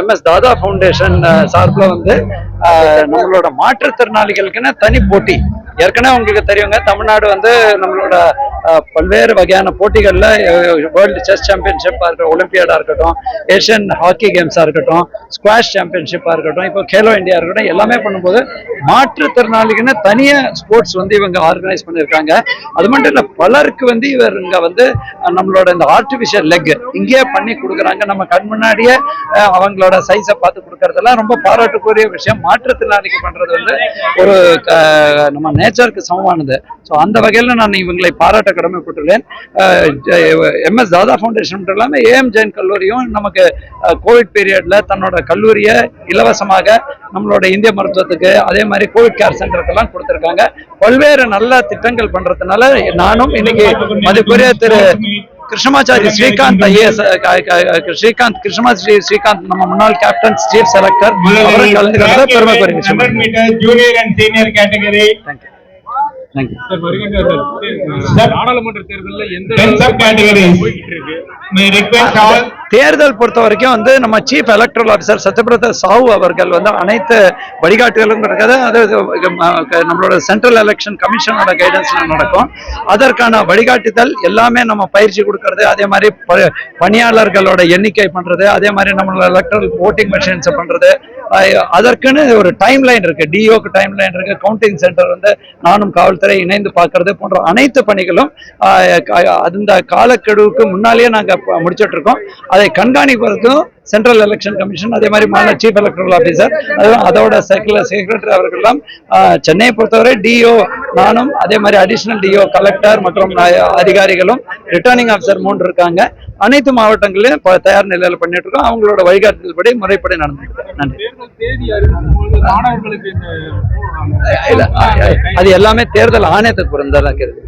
MS தாதா foundation சார்பில் வந்து நம்மளோட மாற்றுத்திறனாளிகளுக்குன்னு தனி போட்டி. ஏற்கனவே உங்களுக்கு தெரியுங்க தமிழ்நாடு வந்து நம்மளோட பல்வேறு வகையான போட்டிகளில் வேர்ல்டு செஸ் சாம்பியன்ஷிப்பாக இருக்கட்டும் ஒலிம்பியாடாக இருக்கட்டும் ஏஷியன் ஹாக்கி கேம்ஸாக இருக்கட்டும் ஸ்குவாஷ் சாம்பியன்ஷிப்பாக இருக்கட்டும் இப்போ கேலோ இந்தியா இருக்கட்டும் எல்லாமே பண்ணும்போது மாற்றுத்திறனாளிக்குன்னு தனியாக ஸ்போர்ட்ஸ் வந்து இவங்க ஆர்கனைஸ் பண்ணியிருக்காங்க. அது மட்டும் இல்லை பலருக்கு வந்து இவங்க வந்து நம்மளோட இந்த ஆர்டிஃபிஷியல் லெக் இங்கேயே பண்ணி கொடுக்குறாங்க. நம்ம கண் முன்னாடியே அவங்களோட சைஸை பார்த்து கொடுக்கறதெல்லாம் ரொம்ப பாராட்டுக்குரிய விஷயம். மாற்றுத்திறனாளிக்கு பண்றது வந்து ஒரு நம்ம நேச்சருக்கு சமமானது. ஸோ அந்த வகையில் நான் இவங்களை பாராட்ட கடமைப்பட்டுள்ளேன் எம்எஸ் தாதா ஃபவுண்டேஷன் மட்டும் இல்லாமல் ஏஎம் ஜெயின் கல்லூரியும் நமக்கு கோவிட் பீரியட்ல தன்னோட கல்லூரியை இலவசமாக நம்மளோட இந்திய மருத்துவத்துக்கு அதே மாதிரி கோவிட் கேர் சென்டருக்கெல்லாம் கொடுத்துருக்காங்க. பல்வேறு நல்ல திட்டங்கள் பண்றதுனால நானும் இன்னைக்கு மதிப்புரிய திரு கிருஷ்ணமாச்சாரி ஸ்ரீகாந்த் ஐஏஎஸ் ஸ்ரீகாந்த் கிருஷ்ணமாச்சாரி ஸ்ரீகாந்த் நம்ம முன்னாள் கேப்டன் ஸ்டீவ் செலக்டர் கலந்துக்கிறத பெருமைக்குரிய விஷயம் hundred metre junior and senior category thank you நாடாளுமன்ற தேர்தல்ல எந்த தேர்தல் பொறுத்த வரைக்கும் வந்து நம்ம chief electoral officer Satyabrata Sahoo அவர்கள் வந்து அனைத்து வழிகாட்டுதலும் இருக்கிறது அது நம்மளோட சென்ட்ரல் எலெக்ஷன் கமிஷனோட கைடன்ஸ்ல நடக்கும். அதற்கான வழிகாட்டுதல் எல்லாமே நம்ம பயிற்சி கொடுக்கறது. அதே மாதிரி ப- பணியாளர்களோட எண்ணிக்கை பண்றது. அதே மாதிரி நம்மளோட எலக்ட்ரல் ஓட்டிங் மெஷின்ஸ் பண்றது. அதற்குன்னு ஒரு டைம் லைன் இருக்கு டிஓக்கு டைம் லைன் இருக்கு. கவுண்டிங் சென்டர் வந்து நானும் காவல்துறை இணைந்து பார்க்கறது போன்ற அனைத்து பணிகளும் அந்த காலக்கெடுவுக்கு முன்னாலேயே நாங்கள் ப- முடிச்சிட்டு இருக்கோம் அதை கண்காணிப்பதற்கும் சென்ட்ரல் எலெக்ஷன் கமிஷன் அதே மாதிரி மாநில சீஃப் எலக்ட்ரல் ஆஃபீஸர் அதோட செக்ரட்டரி அவர்களெல்லாம் அஹ், சென்னையை பொறுத்தவரை டிஓ நானும் அதே மாதிரி அடிஷனல் டிஓ கலெக்டர் மற்றும் அதிகாரிகளும் ரிட்டர்னிங் ஆஃபீஸர் மூன்று இருக்காங்க. அனைத்து மாவட்டங்களிலும் இப்ப தயார் நிலையில பண்ணிட்டு இருக்கோம். அவங்களோட வழிகாட்டுதல் படி முறைப்படி நடந்துட்டு இருக்கு. நன்றி. இல்ல, அது எல்லாமே தேர்தல் ஆணையத்துக்கு பொருந்ததாக இருக்கு